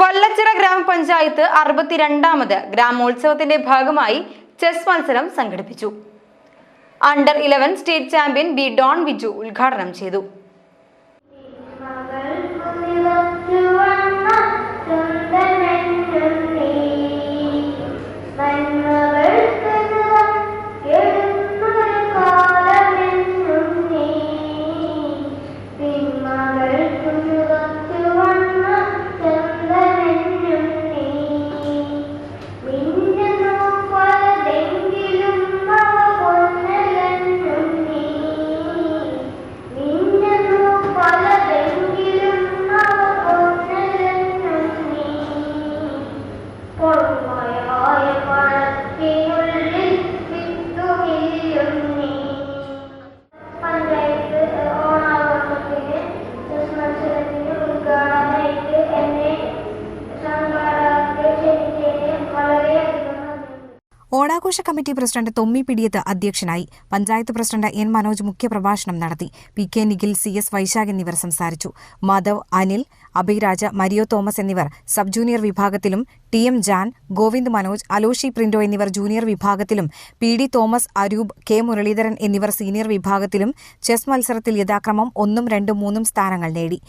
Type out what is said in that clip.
വല്ലച്ചിറ ഗ്രാമപഞ്ചായത്ത് അറുപത്തിരണ്ടാമത് ഗ്രാമോത്സവത്തിന്റെ ഭാഗമായി ചെസ് മത്സരം സംഘടിപ്പിച്ചു. Under eleven state champion B Don Viju ഉദ്ഘാടനം ചെയ്തു. ഓണാഘോഷ കമ്മിറ്റി പ്രസിഡന്റ് തൊമ്മി പിടിയത്ത് അധ്യക്ഷനായി. പഞ്ചായത്ത് പ്രസിഡന്റ് എൻ മനോജ് മുഖ്യപ്രഭാഷണം നടത്തി. P K Nikhil C S Vaishakh എന്നിവർ സംസാരിച്ചു. മാധവ് അനിൽ അഭിരാജ മരിയോ തോമസ് എന്നിവർ സബ് ജൂനിയർ വിഭാഗത്തിലും ടി എം ജാൻ ഗോവിന്ദ് മനോജ് അലോഷി പ്രിന്റോ എന്നിവർ ജൂനിയർ വിഭാഗത്തിലും P D Thomas Aroop K Muraleedharan എന്നിവർ സീനിയർ വിഭാഗത്തിലും ചെസ് മത്സരത്തിൽ യഥാക്രമം ഒന്നും രണ്ടും മൂന്നും സ്ഥാനങ്ങൾ നേടി.